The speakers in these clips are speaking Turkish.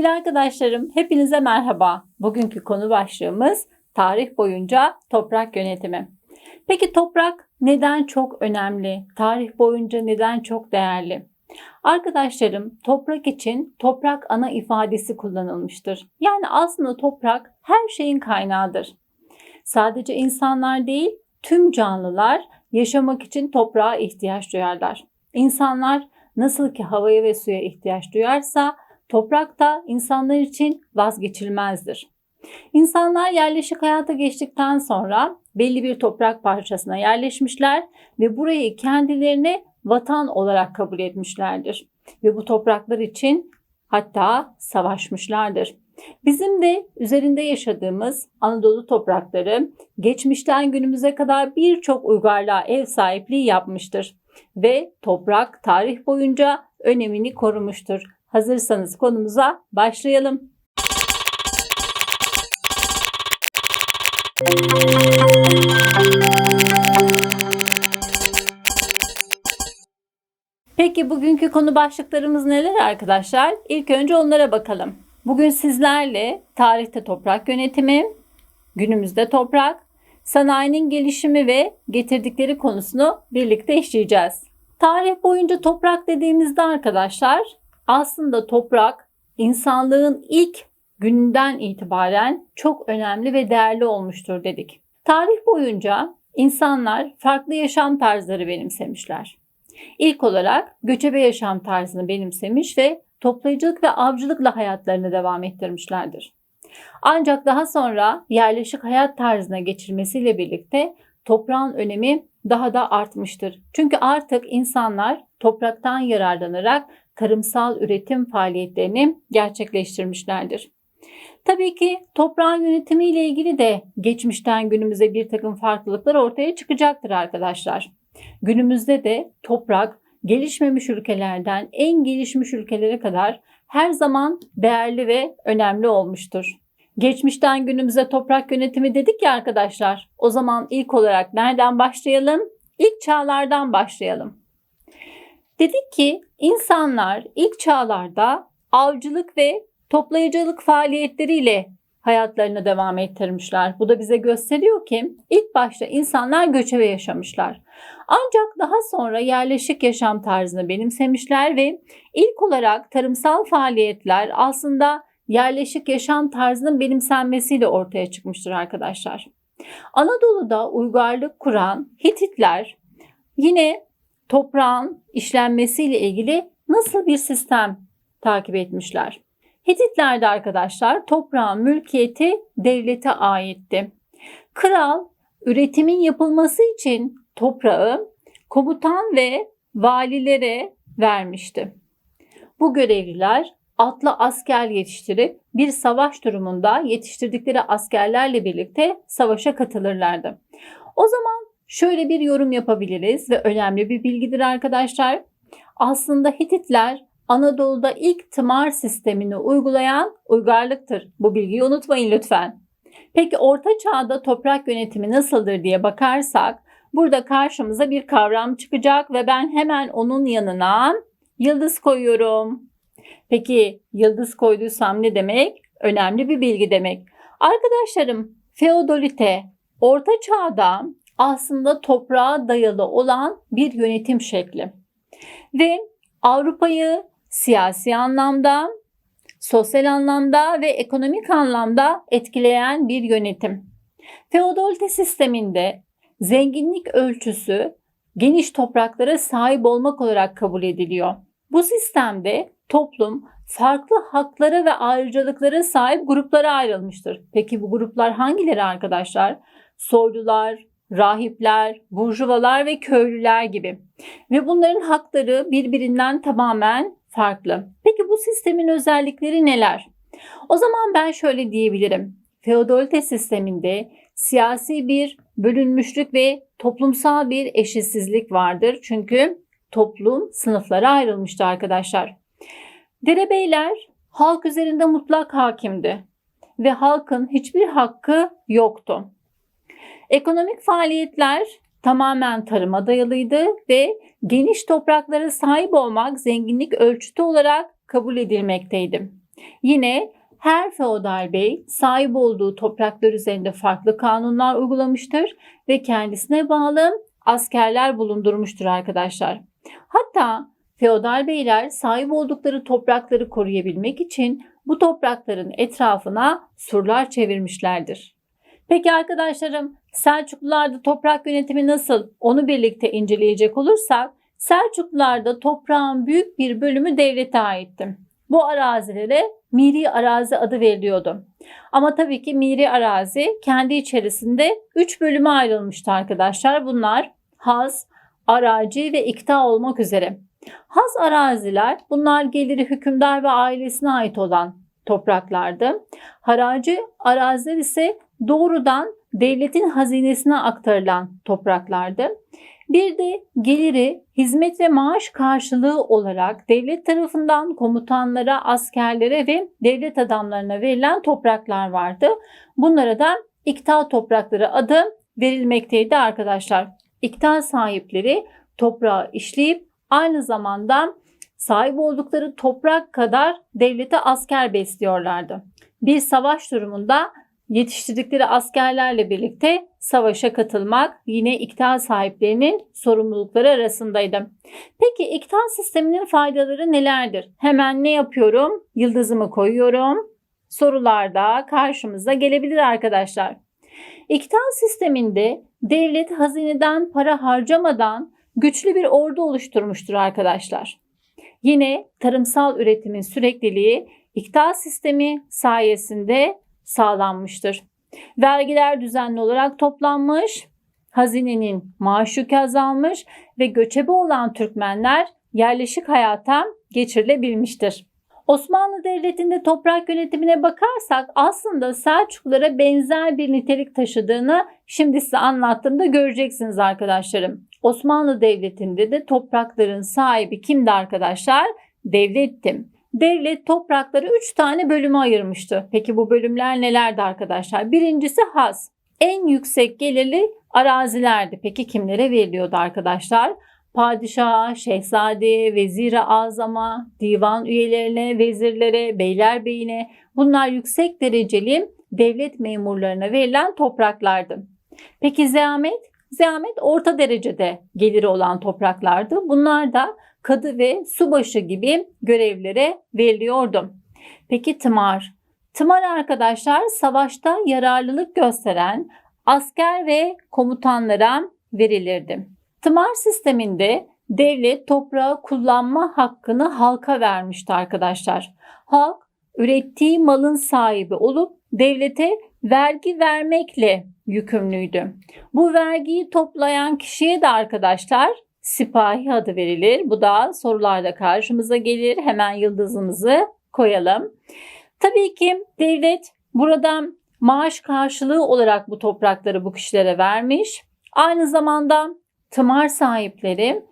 Sevgili arkadaşlarım, hepinize merhaba. Bugünkü konu başlığımız tarih boyunca toprak yönetimi. Peki toprak neden çok önemli? Tarih boyunca neden çok değerli? Arkadaşlarım, toprak için toprak ana ifadesi kullanılmıştır. Yani aslında toprak her şeyin kaynağıdır. Sadece insanlar değil, tüm canlılar yaşamak için toprağa ihtiyaç duyarlar. İnsanlar nasıl ki havaya ve suya ihtiyaç duyarsa toprak da insanlar için vazgeçilmezdir. İnsanlar yerleşik hayata geçtikten sonra belli bir toprak parçasına yerleşmişler ve burayı kendilerine vatan olarak kabul etmişlerdir. Ve bu topraklar için hatta savaşmışlardır. Bizim de üzerinde yaşadığımız Anadolu toprakları geçmişten günümüze kadar birçok uygarlığa ev sahipliği yapmıştır ve toprak tarih boyunca önemini korumuştur. Hazırsanız konumuza başlayalım. Peki bugünkü konu başlıklarımız neler arkadaşlar? İlk önce onlara bakalım. Bugün sizlerle tarihte toprak yönetimi, günümüzde toprak, sanayinin gelişimi ve getirdikleri konusunu birlikte işleyeceğiz. Tarih boyunca toprak dediğimizde arkadaşlar aslında toprak insanlığın ilk günden itibaren çok önemli ve değerli olmuştur dedik. Tarih boyunca insanlar farklı yaşam tarzları benimsemişler. İlk olarak göçebe yaşam tarzını benimsemiş ve toplayıcılık ve avcılıkla hayatlarını devam ettirmişlerdir. Ancak daha sonra yerleşik hayat tarzına geçilmesiyle birlikte toprağın önemi daha da artmıştır. Çünkü artık insanlar topraktan yararlanarak tarımsal üretim faaliyetlerini gerçekleştirmişlerdir. Tabii ki toprağın yönetimi ile ilgili de geçmişten günümüze bir takım farklılıklar ortaya çıkacaktır arkadaşlar. Günümüzde de toprak gelişmemiş ülkelerden en gelişmiş ülkelere kadar her zaman değerli ve önemli olmuştur. Geçmişten günümüze toprak yönetimi dedik ya arkadaşlar. O zaman ilk olarak nereden başlayalım? İlk çağlardan başlayalım. Dedik ki insanlar ilk çağlarda avcılık ve toplayıcılık faaliyetleriyle hayatlarını devam ettirmişler. Bu da bize gösteriyor ki ilk başta insanlar göçebe yaşamışlar. Ancak daha sonra yerleşik yaşam tarzını benimsemişler ve ilk olarak tarımsal faaliyetler aslında yerleşik yaşam tarzının benimsenmesiyle ortaya çıkmıştır arkadaşlar. Anadolu'da uygarlık kuran Hititler yine toprağın işlenmesiyle ilgili nasıl bir sistem takip etmişler? Hititlerde arkadaşlar toprağın mülkiyeti devlete aitti. Kral üretimin yapılması için toprağı komutan ve valilere vermişti. Bu görevliler atlı asker yetiştirip bir savaş durumunda yetiştirdikleri askerlerle birlikte savaşa katılırlardı. O zaman şöyle bir yorum yapabiliriz ve önemli bir bilgidir arkadaşlar. Aslında Hititler Anadolu'da ilk tımar sistemini uygulayan uygarlıktır. Bu bilgiyi unutmayın lütfen. Peki Orta Çağ'da toprak yönetimi nasıldır diye bakarsak burada karşımıza bir kavram çıkacak ve ben hemen onun yanına yıldız koyuyorum. Peki yıldız koyduysam ne demek? Önemli bir bilgi demek. Arkadaşlarım feodalite Orta Çağ'da aslında toprağa dayalı olan bir yönetim şekli. Ve Avrupa'yı siyasi anlamda, sosyal anlamda ve ekonomik anlamda etkileyen bir yönetim. Feodalite sisteminde zenginlik ölçüsü geniş topraklara sahip olmak olarak kabul ediliyor. Bu sistemde toplum farklı haklara ve ayrıcalıklara sahip gruplara ayrılmıştır. Peki bu gruplar hangileri arkadaşlar? Soylular, rahipler, burjuvalar ve köylüler gibi. Ve bunların hakları birbirinden tamamen farklı. Peki bu sistemin özellikleri neler? O zaman ben şöyle diyebilirim. Feodalite sisteminde siyasi bir bölünmüşlük ve toplumsal bir eşitsizlik vardır. Çünkü toplum sınıflara ayrılmıştı arkadaşlar. Derebeyler halk üzerinde mutlak hakimdi ve halkın hiçbir hakkı yoktu. Ekonomik faaliyetler tamamen tarıma dayalıydı ve geniş topraklara sahip olmak zenginlik ölçütü olarak kabul edilmekteydi. Yine her feodal bey sahip olduğu topraklar üzerinde farklı kanunlar uygulamıştır ve kendisine bağlı askerler bulundurmuştur arkadaşlar. Hatta feodal beyler sahip oldukları toprakları koruyabilmek için bu toprakların etrafına surlar çevirmişlerdir. Peki arkadaşlarım Selçuklularda toprak yönetimi nasıl onu birlikte inceleyecek olursak Selçuklularda toprağın büyük bir bölümü devlete aitti. Bu arazilere miri arazi adı veriliyordu. Ama tabii ki miri arazi kendi içerisinde 3 bölüme ayrılmıştı arkadaşlar. Bunlar haz, araci ve ikta olmak üzere. Haz araziler bunlar geliri hükümdar ve ailesine ait olan topraklardı. Haracı araziler ise doğrudan devletin hazinesine aktarılan topraklardı. Bir de geliri hizmet ve maaş karşılığı olarak devlet tarafından komutanlara, askerlere ve devlet adamlarına verilen topraklar vardı. Bunlara da ikta toprakları adı verilmekteydi arkadaşlar. İkta sahipleri toprağı işleyip aynı zamanda sahip oldukları toprak kadar devlete asker besliyorlardı. Bir savaş durumunda yetiştirdikleri askerlerle birlikte savaşa katılmak yine iktidar sahiplerinin sorumlulukları arasındaydı. Peki iktidar sisteminin faydaları nelerdir? Hemen ne yapıyorum? Yıldızımı koyuyorum. Sorularda karşımıza gelebilir arkadaşlar. İktidar sisteminde devlet hazineden para harcamadan güçlü bir ordu oluşturmuştur arkadaşlar. Yine tarımsal üretimin sürekliliği iktidar sistemi sayesinde sağlanmıştır. Vergiler düzenli olarak toplanmış, hazinenin maaş yükü azalmış ve göçebe olan Türkmenler yerleşik hayata geçirilebilmiştir. Osmanlı Devleti'nde toprak yönetimine bakarsak aslında Selçuklulara benzer bir nitelik taşıdığını şimdi size anlattığımda göreceksiniz arkadaşlarım. Osmanlı Devleti'nde de toprakların sahibi kimdi arkadaşlar? Devlettim. Devlet toprakları 3 tane bölüme ayırmıştı. Peki bu bölümler nelerdi arkadaşlar? Birincisi has. En yüksek gelirli arazilerdi. Peki kimlere veriliyordu arkadaşlar? Padişaha, şehzade, vezire azama, divan üyelerine, vezirlere, beylerbeyine bunlar yüksek dereceli devlet memurlarına verilen topraklardı. Peki zeamet? Zeamet orta derecede geliri olan topraklardı. Bunlar da kadı ve subaşı gibi görevlere veriliyordu. Peki tımar? Tımar arkadaşlar savaşta yararlılık gösteren asker ve komutanlara verilirdi. Tımar sisteminde devlet toprağı kullanma hakkını halka vermişti arkadaşlar. Halk ürettiği malın sahibi olup devlete vergi vermekle yükümlüydü. Bu vergiyi toplayan kişiye de arkadaşlar sipahi adı verilir. Bu da sorularda karşımıza gelir. Hemen yıldızımızı koyalım. Tabii ki devlet buradan maaş karşılığı olarak bu toprakları bu kişilere vermiş. Aynı zamanda tımar sahipleri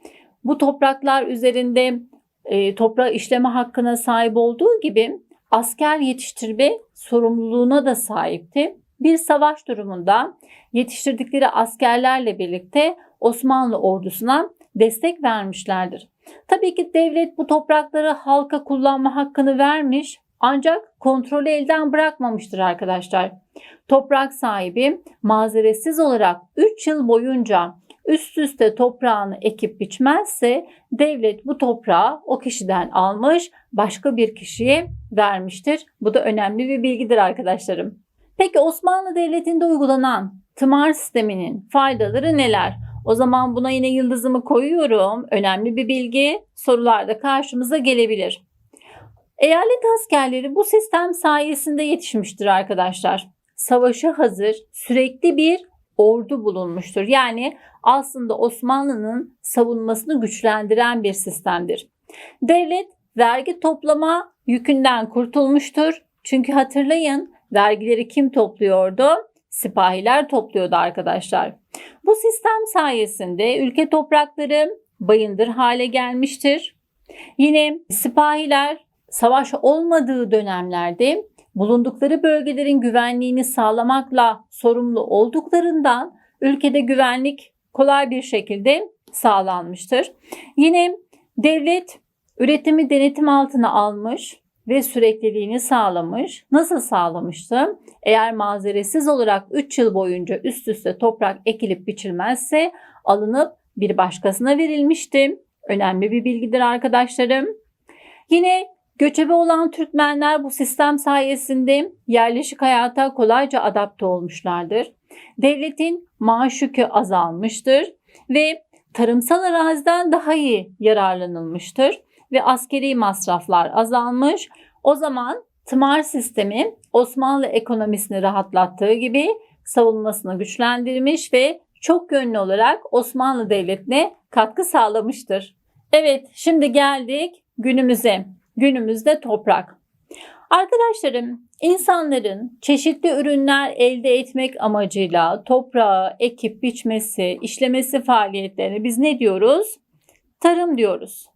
bu topraklar üzerinde e, toprağı işleme hakkına sahip olduğu gibi asker yetiştirme sorumluluğuna da sahipti. Bir savaş durumunda yetiştirdikleri askerlerle birlikte Osmanlı ordusuna destek vermişlerdir. Tabii ki devlet bu toprakları halka kullanma hakkını vermiş ancak kontrolü elden bırakmamıştır arkadaşlar. Toprak sahibi mazeretsiz olarak 3 yıl boyunca üst üste toprağını ekip biçmezse devlet bu toprağı o kişiden almış başka bir kişiye vermiştir. Bu da önemli bir bilgidir arkadaşlarım. Peki Osmanlı Devleti'nde uygulanan tımar sisteminin faydaları neler? O zaman buna yine yıldızımı koyuyorum. Önemli bir bilgi sorularda karşımıza gelebilir. Eyalet askerleri bu sistem sayesinde yetişmiştir arkadaşlar. Savaşa hazır sürekli bir ordu bulunmuştur. Yani aslında Osmanlı'nın savunmasını güçlendiren bir sistemdir. Devlet vergi toplama yükünden kurtulmuştur. Çünkü hatırlayın vergileri kim topluyordu? Sipahiler topluyordu arkadaşlar. Bu sistem sayesinde ülke toprakları bayındır hale gelmiştir. Yine sipahiler savaş olmadığı dönemlerde bulundukları bölgelerin güvenliğini sağlamakla sorumlu olduklarından ülkede güvenlik kolay bir şekilde sağlanmıştır. Yine devlet üretimi denetim altına almış ve sürekliliğini sağlamış. Nasıl sağlamıştı? Eğer mazeretsiz olarak 3 yıl boyunca üst üste toprak ekilip biçilmezse alınıp bir başkasına verilmişti. Önemli bir bilgidir arkadaşlarım. Yine göçebe olan Türkmenler bu sistem sayesinde yerleşik hayata kolayca adapte olmuşlardır. Devletin maaş yükü azalmıştır ve tarımsal araziden daha iyi yararlanılmıştır ve askeri masraflar azalmış. O zaman tımar sistemi Osmanlı ekonomisini rahatlattığı gibi savunmasını güçlendirmiş ve çok yönlü olarak Osmanlı Devleti'ne katkı sağlamıştır. Evet, şimdi geldik günümüze. Günümüzde toprak. Arkadaşlarım, insanların çeşitli ürünler elde etmek amacıyla toprağı ekip biçmesi, işlemesi faaliyetlerini biz ne diyoruz? Tarım diyoruz.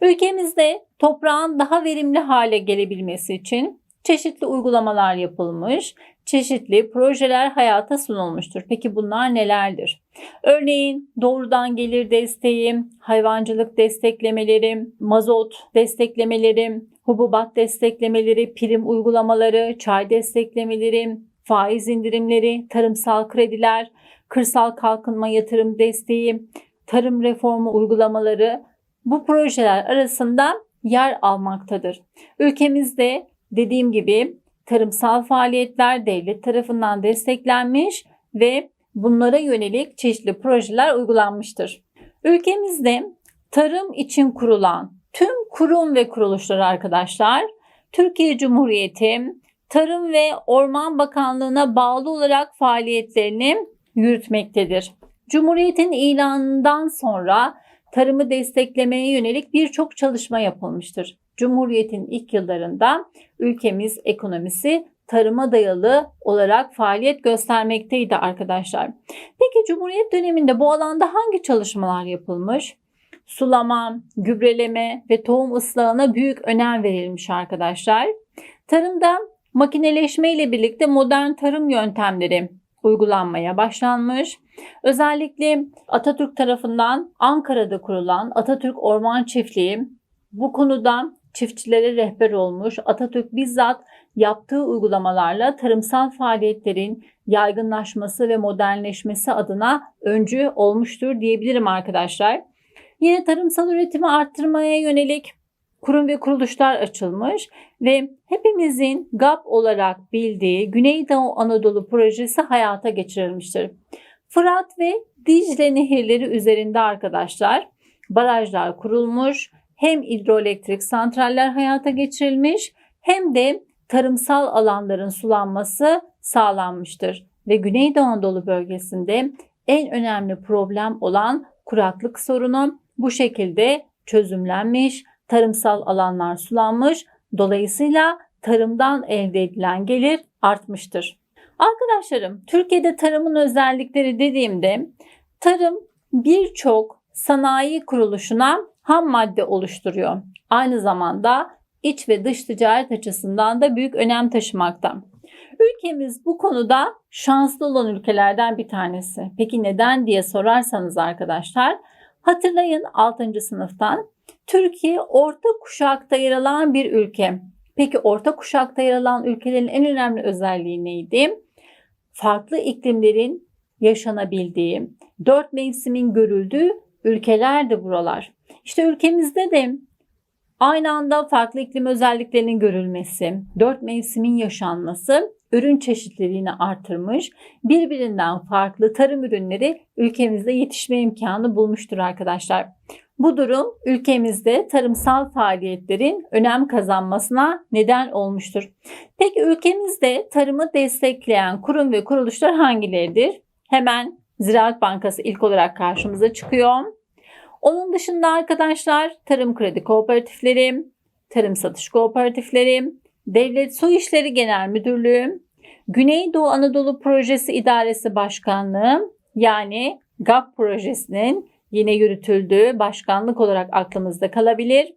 Ülkemizde toprağın daha verimli hale gelebilmesi için çeşitli uygulamalar yapılmış, çeşitli projeler hayata sunulmuştur. Peki bunlar nelerdir? Örneğin doğrudan gelir desteği, hayvancılık desteklemeleri, mazot desteklemeleri, hububat desteklemeleri, prim uygulamaları, çay desteklemeleri, faiz indirimleri, tarımsal krediler, kırsal kalkınma yatırım desteği, tarım reformu uygulamaları bu projeler arasında yer almaktadır. Ülkemizde dediğim gibi tarımsal faaliyetler devlet tarafından desteklenmiş ve bunlara yönelik çeşitli projeler uygulanmıştır. Ülkemizde tarım için kurulan tüm kurum ve kuruluşlar arkadaşlar Türkiye Cumhuriyeti Tarım ve Orman Bakanlığı'na bağlı olarak faaliyetlerini yürütmektedir. Cumhuriyetin ilanından sonra tarımı desteklemeye yönelik birçok çalışma yapılmıştır. Cumhuriyetin ilk yıllarında ülkemiz ekonomisi tarıma dayalı olarak faaliyet göstermekteydi arkadaşlar. Peki Cumhuriyet döneminde bu alanda hangi çalışmalar yapılmış? Sulama, gübreleme ve tohum ıslahına büyük önem verilmiş arkadaşlar. Tarımda makineleşme ile birlikte modern tarım yöntemleri uygulanmaya başlanmış. Özellikle Atatürk tarafından Ankara'da kurulan Atatürk Orman Çiftliği bu konuda çiftçilere rehber olmuş. Atatürk bizzat yaptığı uygulamalarla tarımsal faaliyetlerin yaygınlaşması ve modernleşmesi adına öncü olmuştur diyebilirim arkadaşlar. Yine tarımsal üretimi arttırmaya yönelik kurum ve kuruluşlar açılmış ve hepimizin GAP olarak bildiği Güneydoğu Anadolu projesi hayata geçirilmiştir. Fırat ve Dicle nehirleri üzerinde arkadaşlar barajlar kurulmuş, hem hidroelektrik santraller hayata geçirilmiş hem de tarımsal alanların sulanması sağlanmıştır ve Güneydoğu Anadolu bölgesinde en önemli problem olan kuraklık sorunu bu şekilde çözümlenmiş, tarımsal alanlar sulanmış, dolayısıyla tarımdan elde edilen gelir artmıştır. Arkadaşlarım, Türkiye'de tarımın özellikleri dediğimde tarım birçok sanayi kuruluşuna ham madde oluşturuyor. Aynı zamanda iç ve dış ticaret açısından da büyük önem taşımakta. Ülkemiz bu konuda şanslı olan ülkelerden bir tanesi. Peki neden diye sorarsanız arkadaşlar, hatırlayın 6. sınıftan Türkiye orta kuşakta yer alan bir ülke. Peki orta kuşakta yer alan ülkelerin en önemli özelliği neydi? Farklı iklimlerin yaşanabildiği, dört mevsimin görüldüğü ülkelerdi buralar. İşte ülkemizde de aynı anda farklı iklim özelliklerinin görülmesi, dört mevsimin yaşanması ürün çeşitliliğini artırmış, birbirinden farklı tarım ürünleri ülkemizde yetişme imkanı bulmuştur arkadaşlar. Bu durum ülkemizde tarımsal faaliyetlerin önem kazanmasına neden olmuştur. Peki ülkemizde tarımı destekleyen kurum ve kuruluşlar hangileridir? Hemen Ziraat Bankası ilk olarak karşımıza çıkıyor. Onun dışında arkadaşlar tarım kredi kooperatifleri, tarım satış kooperatifleri, Devlet Su İşleri Genel Müdürlüğü, Güneydoğu Anadolu Projesi İdaresi Başkanlığı yani GAP projesinin yine yürütüldüğü başkanlık olarak aklımızda kalabilir.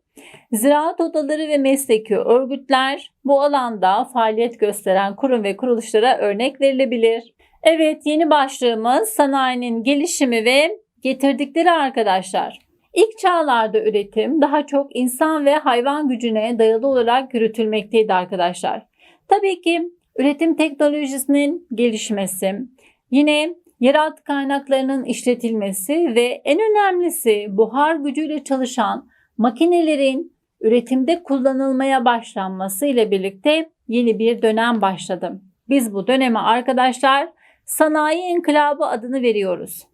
Ziraat odaları ve mesleki örgütler bu alanda faaliyet gösteren kurum ve kuruluşlara örnek verilebilir. Evet yeni başlığımız sanayinin gelişimi ve getirdikleri arkadaşlar. İlk çağlarda üretim daha çok insan ve hayvan gücüne dayalı olarak yürütülmekteydi arkadaşlar. Tabii ki üretim teknolojisinin gelişmesi, yine yeraltı kaynaklarının işletilmesi ve en önemlisi buhar gücüyle çalışan makinelerin üretimde kullanılmaya başlanması ile birlikte yeni bir dönem başladı. Biz bu döneme arkadaşlar sanayi inkılabı adını veriyoruz.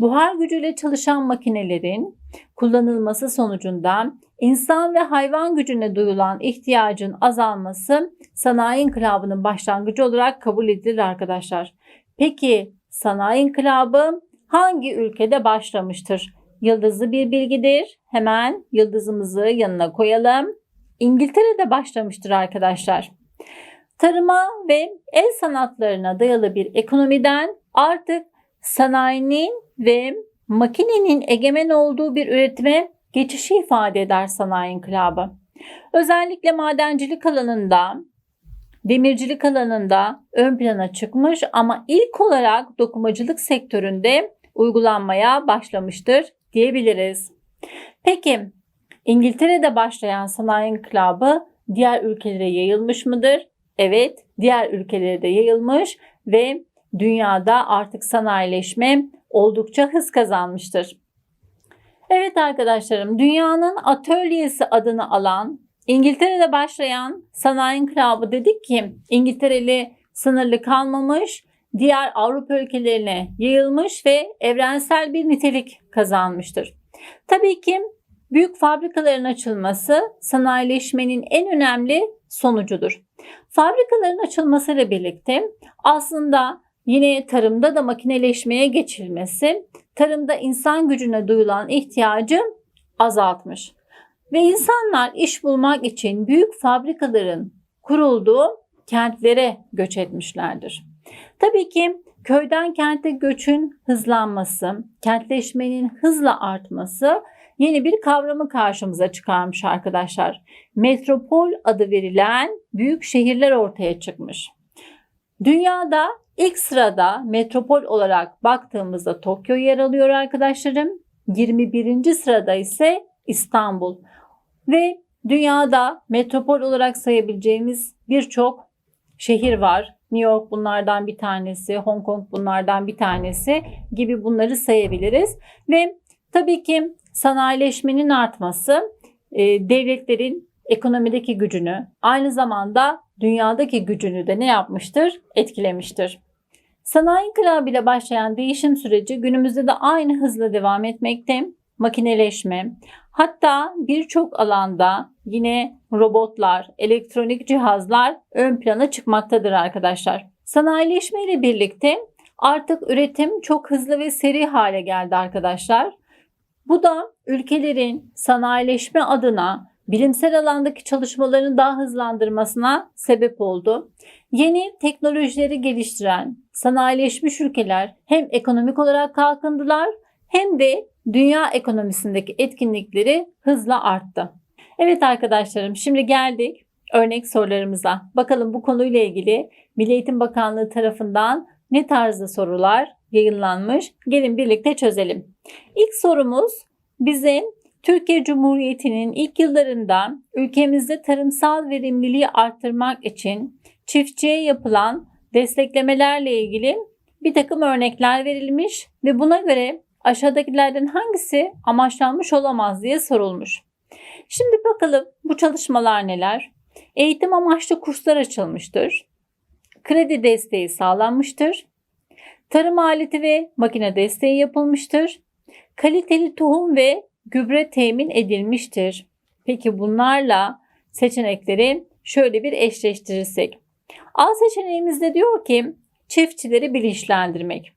Buhar gücüyle çalışan makinelerin kullanılması sonucunda insan ve hayvan gücüne duyulan ihtiyacın azalması sanayi inkılabının başlangıcı olarak kabul edilir arkadaşlar. Peki sanayi inkılabı hangi ülkede başlamıştır? Yıldızlı bir bilgidir. Hemen yıldızımızı yanına koyalım. İngiltere'de başlamıştır arkadaşlar. Tarıma ve el sanatlarına dayalı bir ekonomiden artık sanayinin ve makinenin egemen olduğu bir üretime geçişi ifade eder sanayi inkılabı. Özellikle madencilik alanında, demircilik alanında ön plana çıkmış ama ilk olarak dokumacılık sektöründe uygulanmaya başlamıştır diyebiliriz. Peki İngiltere'de başlayan sanayi inkılabı diğer ülkelere yayılmış mıdır? Evet, diğer ülkelere de yayılmış ve dünyada artık sanayileşme oldukça hız kazanmıştır. Evet arkadaşlarım, dünyanın atölyesi adını alan İngiltere'de başlayan sanayi inkılabı dedik ki İngiltereli sınırlı kalmamış, diğer Avrupa ülkelerine yayılmış ve evrensel bir nitelik kazanmıştır. Tabii ki büyük fabrikaların açılması sanayileşmenin en önemli sonucudur. Fabrikaların açılmasıyla birlikte aslında yine tarımda da makineleşmeye geçilmesi tarımda insan gücüne duyulan ihtiyacı azaltmış. Ve insanlar iş bulmak için büyük fabrikaların kurulduğu kentlere göç etmişlerdir. Tabii ki köyden kente göçün hızlanması, kentleşmenin hızla artması yeni bir kavramı karşımıza çıkarmış arkadaşlar. Metropol adı verilen büyük şehirler ortaya çıkmış. Dünyada ilk sırada metropol olarak baktığımızda Tokyo yer alıyor arkadaşlarım. 21. sırada ise İstanbul. Ve dünyada metropol olarak sayabileceğimiz birçok şehir var. New York bunlardan bir tanesi, Hong Kong bunlardan bir tanesi gibi bunları sayabiliriz. Ve tabii ki sanayileşmenin artması e, devletlerin ekonomideki gücünü aynı zamanda dünyadaki gücünü de ne yapmıştır? Etkilemiştir. Sanayi inkılabı ile başlayan değişim süreci günümüzde de aynı hızla devam etmekte. Makineleşme, hatta birçok alanda yine robotlar, elektronik cihazlar ön plana çıkmaktadır arkadaşlar. Sanayileşme ile birlikte artık üretim çok hızlı ve seri hale geldi arkadaşlar. Bu da ülkelerin sanayileşme adına bilimsel alandaki çalışmalarını daha hızlandırmasına sebep oldu. Yeni teknolojileri geliştiren sanayileşmiş ülkeler hem ekonomik olarak kalkındılar hem de dünya ekonomisindeki etkinlikleri hızla arttı. Evet arkadaşlarım şimdi geldik örnek sorularımıza. Bakalım bu konuyla ilgili Milli Eğitim Bakanlığı tarafından ne tarzda sorular yayınlanmış? Gelin birlikte çözelim. İlk sorumuz bize Türkiye Cumhuriyeti'nin ilk yıllarında ülkemizde tarımsal verimliliği arttırmak için çiftçiye yapılan desteklemelerle ilgili bir takım örnekler verilmiş ve buna göre aşağıdakilerden hangisi amaçlanmış olamaz diye sorulmuş. Şimdi bakalım bu çalışmalar neler? Eğitim amaçlı kurslar açılmıştır. Kredi desteği sağlanmıştır. Tarım aleti ve makine desteği yapılmıştır. Kaliteli tohum ve gübre temin edilmiştir. Peki bunlarla seçenekleri şöyle bir eşleştirirsek. A seçeneğimizde diyor ki çiftçileri bilinçlendirmek.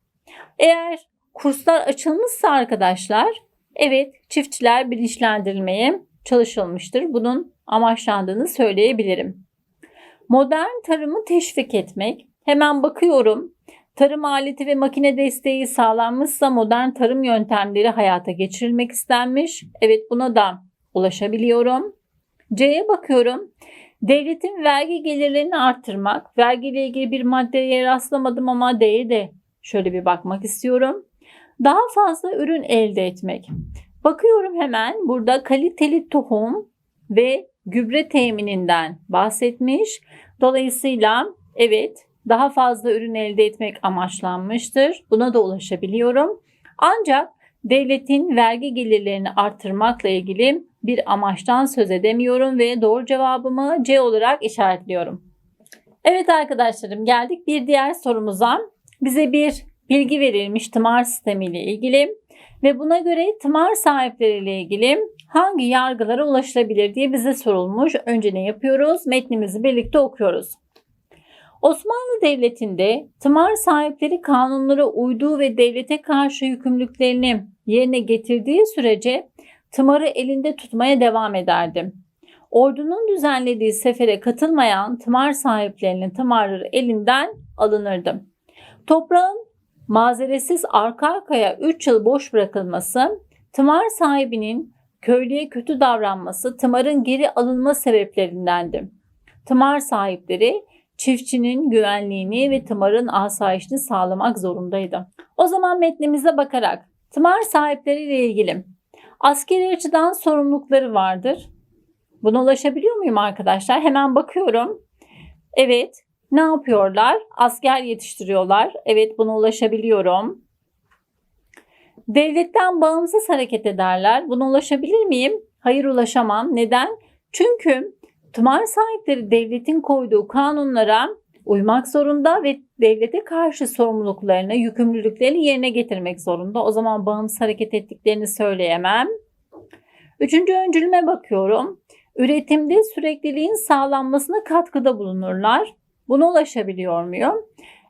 Eğer kurslar açılmışsa arkadaşlar evet çiftçiler bilinçlendirilmeye çalışılmıştır. Bunun amaçlandığını söyleyebilirim. Modern tarımı teşvik etmek. Hemen bakıyorum. Tarım aleti ve makine desteği sağlanmışsa modern tarım yöntemleri hayata geçirilmek istenmiş. Evet buna da ulaşabiliyorum. C'ye bakıyorum. Devletin vergi gelirlerini arttırmak. Vergiyle ilgili bir maddeye rastlamadım ama D'ye de şöyle bir bakmak istiyorum. Daha fazla ürün elde etmek. Bakıyorum hemen burada kaliteli tohum ve gübre temininden bahsetmiş. Dolayısıyla evet daha fazla ürün elde etmek amaçlanmıştır. Buna da ulaşabiliyorum. Ancak devletin vergi gelirlerini artırmakla ilgili bir amaçtan söz edemiyorum ve doğru cevabımı C olarak işaretliyorum. Evet arkadaşlarım geldik bir diğer sorumuza. Bize bir bilgi verilmiş tımar sistemi ile ilgili ve buna göre tımar sahipleriyle ilgili hangi yargılara ulaşılabilir diye bize sorulmuş. Önce ne yapıyoruz? Metnimizi birlikte okuyoruz. Osmanlı Devleti'nde tımar sahipleri kanunlara uyduğu ve devlete karşı yükümlülüklerini yerine getirdiği sürece tımarı elinde tutmaya devam ederdi. Ordunun düzenlediği sefere katılmayan tımar sahiplerinin tımarları elinden alınırdı. Toprağın mazeretsiz arka arkaya 3 yıl boş bırakılması, tımar sahibinin köylüye kötü davranması tımarın geri alınma sebeplerindendi. Tımar sahipleri çiftçinin güvenliğini ve tımarın asayişini sağlamak zorundaydı. O zaman metnimize bakarak tımar sahipleriyle ilgili askeri açıdan sorumlulukları vardır. Buna ulaşabiliyor muyum arkadaşlar? Hemen bakıyorum. Evet, ne yapıyorlar? Asker yetiştiriyorlar. Evet, buna ulaşabiliyorum. Devletten bağımsız hareket ederler. Buna ulaşabilir miyim? Hayır ulaşamam. Neden? Çünkü tımar sahipleri devletin koyduğu kanunlara uymak zorunda ve devlete karşı sorumluluklarını, yükümlülüklerini yerine getirmek zorunda. O zaman bağımsız hareket ettiklerini söyleyemem. Üçüncü öncülüme bakıyorum. Üretimde sürekliliğin sağlanmasına katkıda bulunurlar. Buna ulaşabiliyor muyum?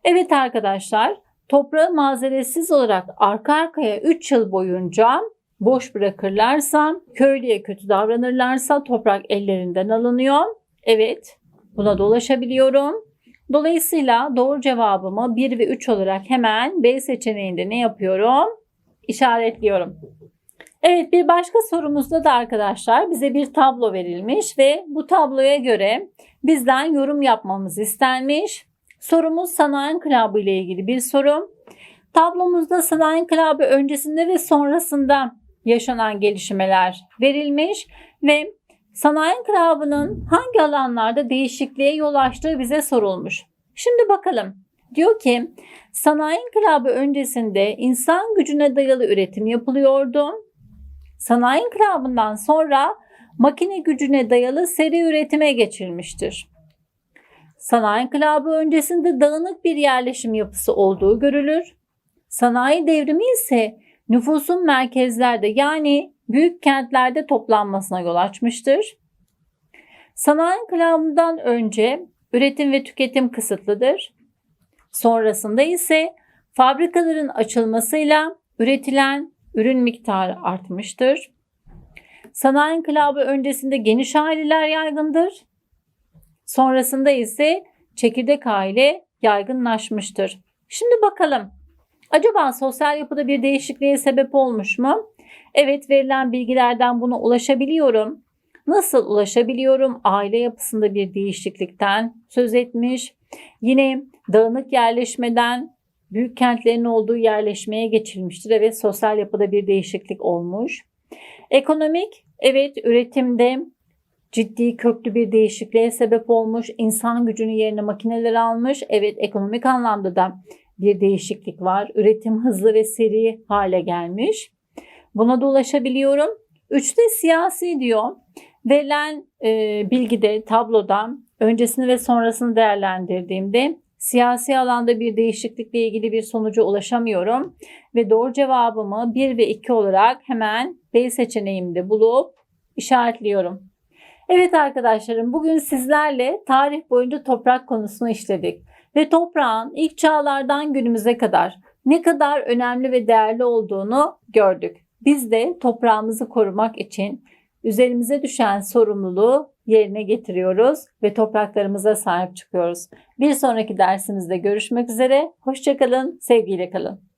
Evet arkadaşlar, toprağı mazeretsiz olarak arka arkaya 3 yıl boyunca boş bırakırlarsa, köylüye kötü davranırlarsa toprak ellerinden alınıyor. Evet, buna da ulaşabiliyorum. Dolayısıyla doğru cevabımı 1 ve 3 olarak hemen B seçeneğinde ne yapıyorum? İşaretliyorum. Evet bir başka sorumuzda da arkadaşlar bize bir tablo verilmiş ve bu tabloya göre bizden yorum yapmamız istenmiş. Sorumuz sanayi inkılabı ile ilgili bir soru. Tablomuzda sanayi inkılabı öncesinde ve sonrasında yaşanan gelişmeler verilmiş ve sanayi inkılabının hangi alanlarda değişikliğe yol açtığı bize sorulmuş. Şimdi bakalım. Diyor ki sanayi inkılabı öncesinde insan gücüne dayalı üretim yapılıyordu. Sanayi inkılabından sonra makine gücüne dayalı seri üretime geçilmiştir. Sanayi inkılabı öncesinde dağınık bir yerleşim yapısı olduğu görülür. Sanayi devrimi ise nüfusun merkezlerde yani büyük kentlerde toplanmasına yol açmıştır. Sanayi inkılabından önce üretim ve tüketim kısıtlıdır. Sonrasında ise fabrikaların açılmasıyla üretilen ürün miktarı artmıştır. Sanayi inkılabı öncesinde geniş aileler yaygındır. Sonrasında ise çekirdek aile yaygınlaşmıştır. Şimdi bakalım. Acaba sosyal yapıda bir değişikliğe sebep olmuş mu? Evet verilen bilgilerden buna ulaşabiliyorum. Nasıl ulaşabiliyorum? Aile yapısında bir değişiklikten söz etmiş. Yine dağınık yerleşmeden büyük kentlerin olduğu yerleşmeye geçilmiştir. Evet sosyal yapıda bir değişiklik olmuş. Ekonomik evet üretimde ciddi köklü bir değişikliğe sebep olmuş. İnsan gücünü yerine makineler almış. Evet ekonomik anlamda da bir değişiklik var. Üretim hızlı ve seri hale gelmiş. Buna da ulaşabiliyorum. Üçte siyasi diyor. Verilen e, bilgide, tabloda öncesini ve sonrasını değerlendirdiğimde siyasi alanda bir değişiklikle ilgili bir sonuca ulaşamıyorum ve doğru cevabımı 1 ve 2 olarak hemen B seçeneğimde bulup işaretliyorum. Evet arkadaşlarım bugün sizlerle tarih boyunca toprak konusunu işledik ve toprağın ilk çağlardan günümüze kadar ne kadar önemli ve değerli olduğunu gördük. Biz de toprağımızı korumak için üzerimize düşen sorumluluğu yerine getiriyoruz ve topraklarımıza sahip çıkıyoruz. Bir sonraki dersimizde görüşmek üzere. Hoşçakalın, sevgiyle kalın.